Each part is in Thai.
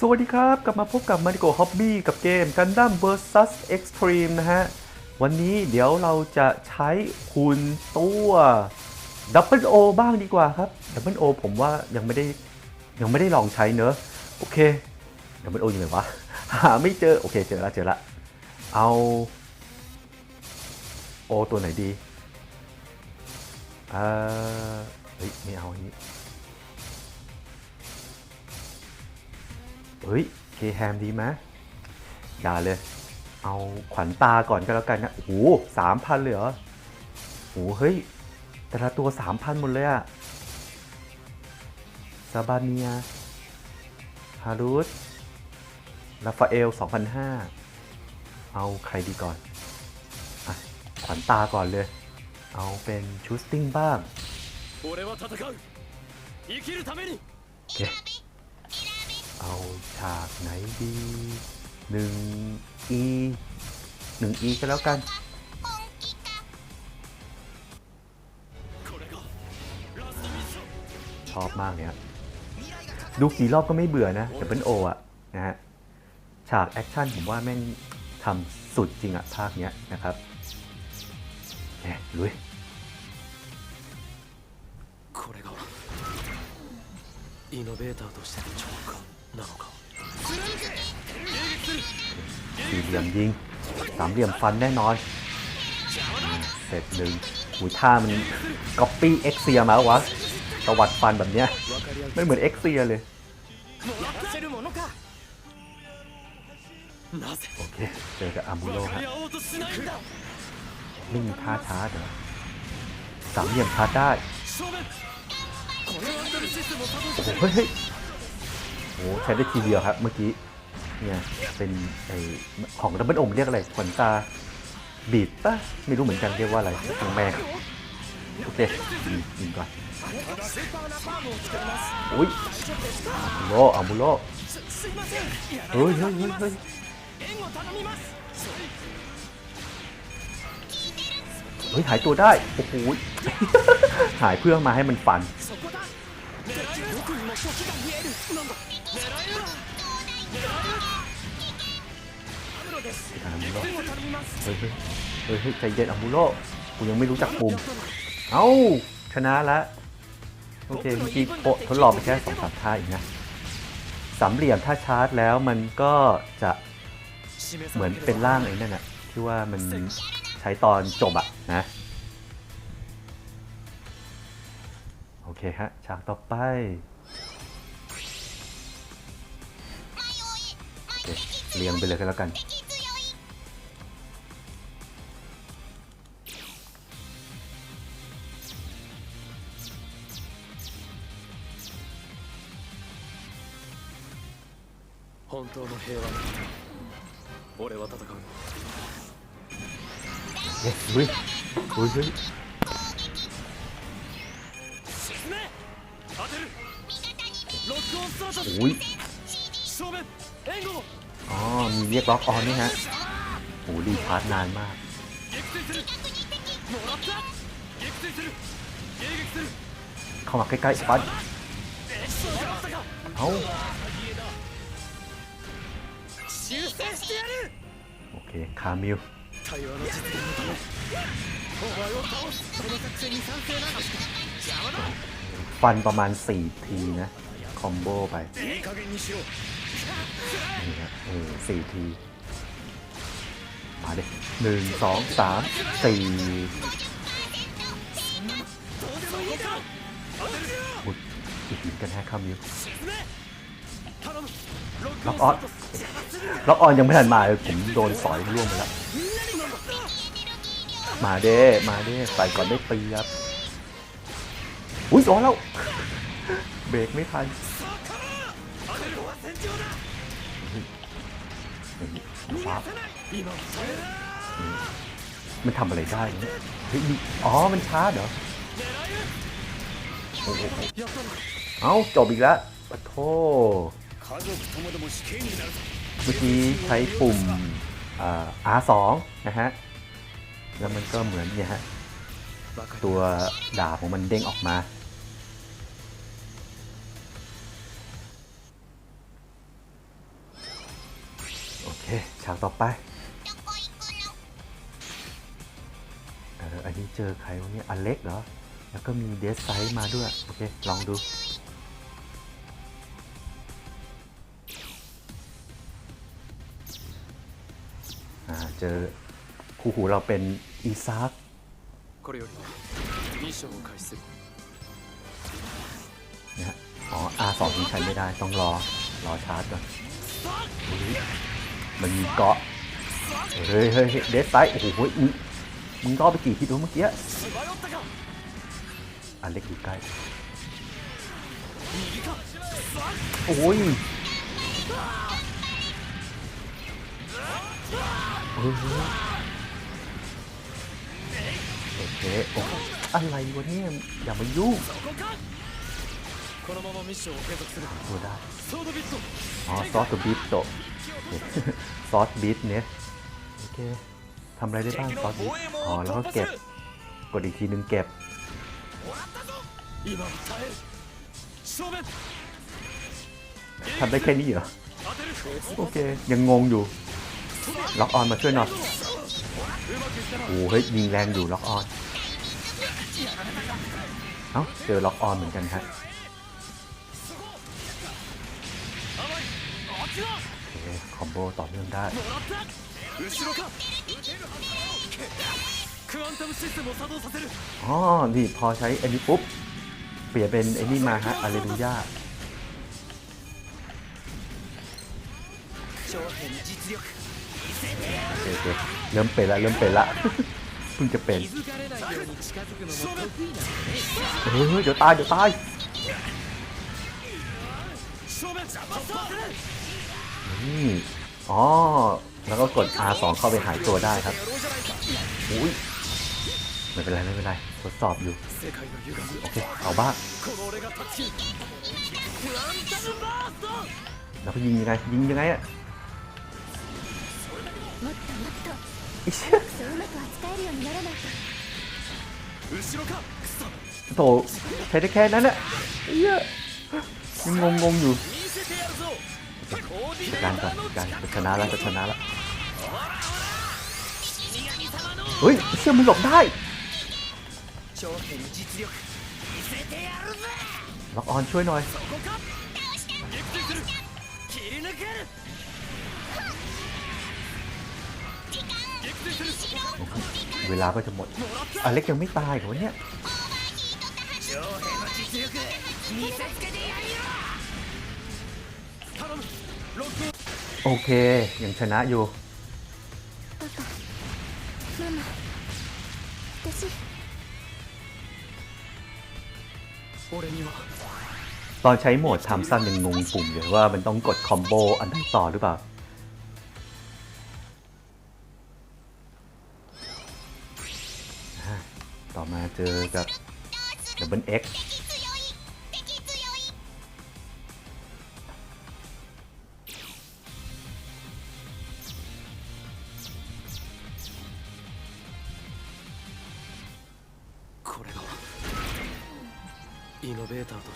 สวัสดีครับ กลับมาพบกับ m a r i g o Hobby กับเกม Gundam vs Extreme นะฮะ วันนี้เดี๋ยวเราจะใช้คุณตัว Double O บ้างดีกว่าครับ Double O ผมว่ายังไม่ได้ยังไม่ได้ลองใช้เนอะ โอเค Double O อยู่ไหนวะ หาไม่เจอ โอเคเจอละเจอละ เอาโอตัวไหนดีเอ่อเฮ้ยไม่เอาอันนี้ เฮ้ย เคแฮมดีไหมด่าเลย เอาขวัญตาก่อนก็แล้วกันนะ โอ้โหสามพันเลยเหรอโอ้โห เฮ้ย แต่ละตัวสามพันหมดเลยอะซาบาเนีย ฮารุสลาฟาเอลสองพันห้าเอาใครดีก่อนอขวัญตาก่อนเลย เอาเป็นชูสติ้งบ้างโอเค เอาฉากไหนดีหนึ่ง e หนึ่ง e ก็แล้วกัน これがラストミッション ชอบมากเนี่ยดูกี่รอบก็ไม่เบื่อนะแต่เป็นโออะนะฮะ ฉากแอคชั่นผมว่าแม่งทำสุดจริงอะภาคเนี้ยนะครับแหมลุย これがイノベーターとしての超過なのか สี่เหลี่ยมยิงสามเหลี่ยมฟันแน่นอน เสร็จหนึ่งหูท่ามันก๊อปปี้เอ็กเซียมาวะตวัดฟันแบบเนี้ยไม่เหมือนเอ็กเซียเลย โอเค เจอกับอามูโรฮะนิ่งท่าช้าเดี๋ยวสามเหลี่ยมพาได้โเฮ้ย โอ้ใช้ได้ทีเดียวครับ เมื่อกี้เนี่ยเป็นไอของดับเบิลอมเรียกอะไรขวัญตาบีดปะไม่รู้เหมือนกันเรียกว่าอะไรของแมงโอเคยิงก่อนอุ้ยโลอามุโลเฮ้ยเฮ้ยเฮ้ยเฮ้ยเฮ้ยหายตัวได้ โอ้โหหายเพื่อมาให้มันฟัน อามูเฮ้ยเฮ้ยเฮ้ยใจเย็นอะบุโรกูยังไม่รู้จักปุ่มเอ้าชนะแล้วโอเคเมื่อกี้โปะทดลองไปแค่สองสามท่าอีกนะสามเหลี่ยมถ้าชาร์จแล้วมันก็จะเหมือนเป็นร่างไอ้นั่นอะที่ว่ามันใช้ตอนจบอะนะ โอเคฮะฉากต่อไป เคเรียงไปเลยกันแล้วกัน 本当の平和のために俺は戦う เฮ้ยเฮ้ยเฮ้ยเฮ้ย 進め当てるロックオンスタート อุ้ย 正面援護 อ๋อ มีเรียกล็อกออนนี่ฮะโอ้รีพาร์ตนานมากเข้ามาใกล้ๆสปัตเอาโอเค คามิลฟันประมาณ 4 ทีนะ คอมโบไปนี่ครับเออสี่ที มาเด็กหนึ่งสองสามสี่บุดอีกหินกันแฮกข้ามิวล็อกออนล็อกออนยังไม่ทันมาผมโดนสอยร่วงไปแล้ว มาเด้ มาเด้ใส่ก่อนได้ปีครับ อุ้ยสอนแล้ว เบรกไม่ทันมันทำอะไรได้เนี่ยฮ้ยอ๋อ มันช้าเหรอเอ้า จบอีกแล้วปะโทษเมื่อกี้ใช้ปุ่มอาสองนะฮะ แล้วมันก็เหมือนเนี่ยฮะ ตัวดาบของมันเด้งออกมา คฉากต่อไปเอออันนี้เจอใครวะเนี่ยอเล็กเหรอ แล้วก็มีเดสไซส์มาด้วย โอเค ลองดูเจอคู่หูเราเป็นอีซักนะอ๋ออาสองทิ้งใช้ไม่ได้ต้องรอ รอชาร์จก่อน มันมีเกาะ เฮ้ยเฮ้ยเดสไซโอ้โหมึงก็ไปกี่ทีดูเมื่อกี้อันเล็กอยู่ใกล้ โอ้ยโอเคโอ้อะไรวะเนี่ย อย่ามายุ่งตัวได้อ๋อซอสตับบิสโต ซอสบีทเนี่ยโอเคทำอะไรได้บ้างซอสบีทอ๋อแล้วก็เก็บกดอีกทีนึงเก็บทำได้แค่นี้เหรอ โอเค ยังงงอยู่ ล็อกออนมาช่วยหน่อยโอ้เฮ้ยยิงแรงอยู่ล็อกออน เอ้าเจอล็อกออนเหมือนกันครับ คอมโบต่อเนื่องได้อ๋อ นี่พอใช้อันนี้ปุ๊บ เปลี่ยนเป็นไอ้นี่มาฮะอาเลลูยาเริ่มเป็นละเริ่มเป็นละเพิ่งจะเป็นเฮ้ยเดี๋ยวตายเดี๋ยวตายี่อ๋อ แล้วก็กด R2 เข้าไปหายตัวได้ครับอุ้ยไม่เป็นไรไม่เป็นไรทดสอบอยู่โอเคเอาบ้างแล้วก็ยิงยังไงยิงยังไงอะโถใช้ได้แค่นั้นอะเยอะยังงงๆอยู่ การก่อนการชนะแล้วจะชนะแล้วเฮ้ยเชื่อมันหลบได้ล็อกออนช่วยหน่อยเวลาก็จะหมด อเล็กยังไม่ตายเหรอเนี่ย โอเค ยังชนะอยู่ ตอนใช้โหมดทำสั้นยังงงปุ่มเลยว่ามันต้องกดคอมโบอันไหนต่อหรือเปล่าต่อมาเจอกับเด Double X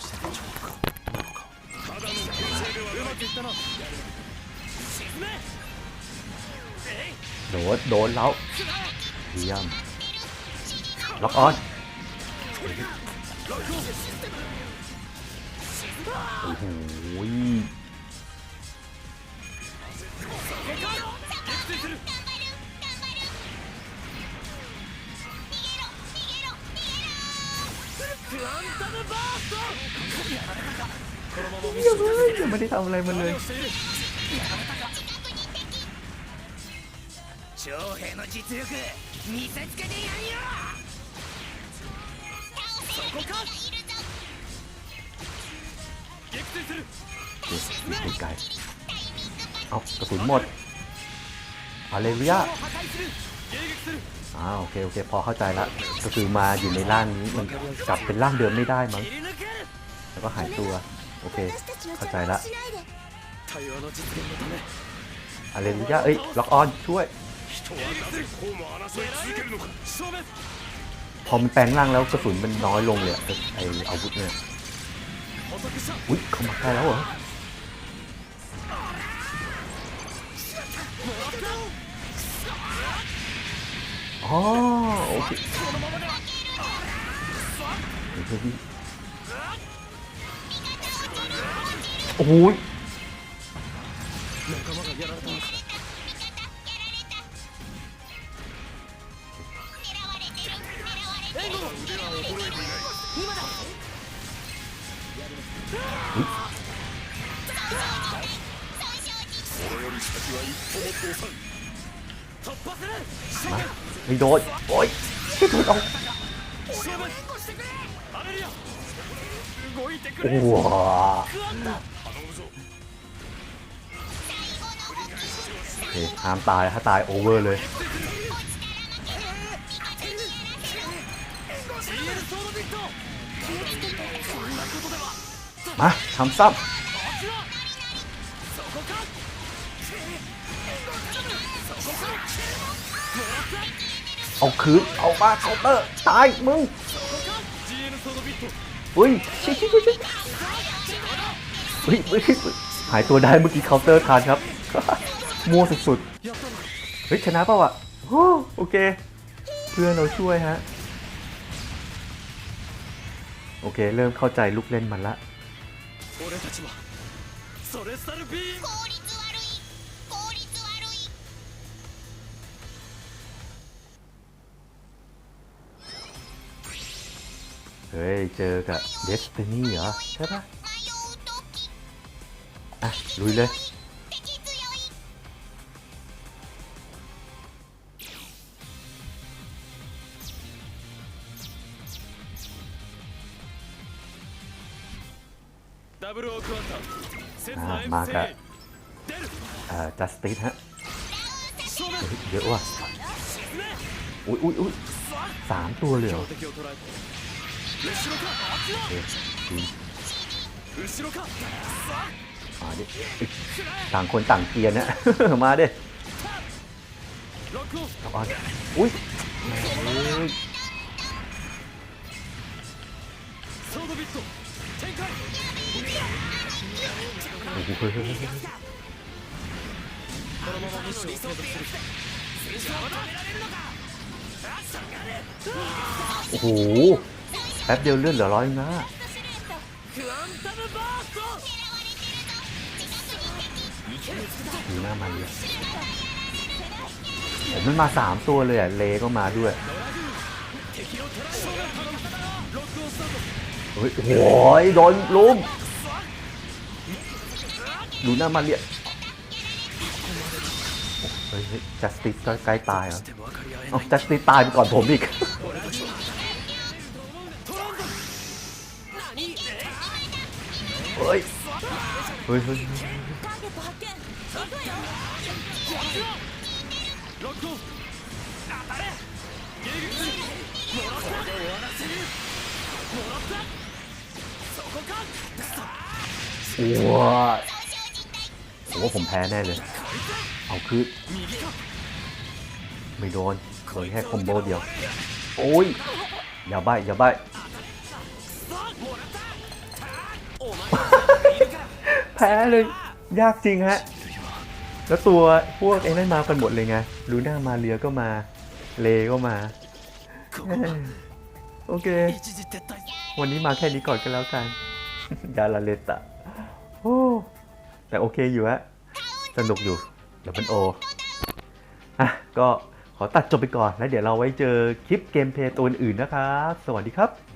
としての超過なのかただの編成ではうまくいったな沈めえい โดนโดนแล้วเยี่ยม ล็อกออน โอ้โห 撃墜するクアンタムバーストこのままミッション ยังไม่ได้ทำอะไรมันเลย している長兵の実力見せつけてやんよそこか撃墜する ไกลๆเอากระสุนหมดอาเลวิยา 破壊する迎撃する อ่าโอเคโอเคพอเข้าใจละก็คือมาอยู่ในร่างนี้มันกลับเป็นร่างเดิมไม่ได้มั้งแล้วก็หายตัวโอเค เข้าใจละอะไรรู้ยะเอ้ยล็อกออนช่วยพอมันแปลงร่างแล้วกระสุนมันน้อยลงเลยไออาวุธเนี่ยอุ้ยเขามาใกล้แล้วเหรอ อ๋อโอเคโอ้โห โดนโอ้ยไม่โดนเอาโอ้โหเฮ้ยห้ามตายถ้าตายโอเวอร์เลยมาทำซ้ำ เอาคืนเอาบ้าเคาน์เตอร์ตายมึงอุ้ยชิชิชิชิอุ้ยอุ้ยหายตัวได้เมื่อกี้เคาน์เตอร์ทานครับมั่วสุดๆเฮ้ยชนะเปล่าวะโอเค เพื่อนเราช่วยฮะโอเค เริ่มเข้าใจลูกเล่นมันละ เฮ้ย เจอกับเดสตินีเหรอ ใช่ปะอะ ลุยเลย อะ มากับอ่าจัสติสฮะเยอะว่ะ อุ้ยอุ้ยอุ้ยสามตัวเลยอ มาดิต่างคนต่างเกียร์นะมาด้เอาอันอุ้ยโอ้โห แป๊บเดียวเลื่อนเหลือร้อยนะมีหน้ามันเลยอมมันมาสามตัวเลยอะ เลก็มาด้วยโอ้ยโอยโดนลุมดูหน้ามันเรียกเฮ้ยจัสติสใกล้ตายเหรอจัสติสตายไปก่อนผมอีก เฮ้ยเฮ้ยเฮ้ยว้าผมว่าผมแพ้แน่เลย เอาคือไม่โดนเคยแค่คอมโบเดียว โอ้ย อย่าใบอย่าใบ แพ้เลย ยากจริงฮะ แล้วตัวพวกเอ้นั่นมากันหมดเลยไงลูน่ามาเรียก็มา เลก็มา โอเค วันนี้มาแค่นี้ก่อนก็แล้วกันยาลาเลตะโอ้แต่โอเคอยู่ฮะ สนุกอยู่เดี๋ยวเป็นโออะก็ขอตัดจบไปก่อนแล้วเดี๋ยวเราไว้เจอคลิปเกมเพลย์ตัวอื่นนะครับ สวัสดีครับ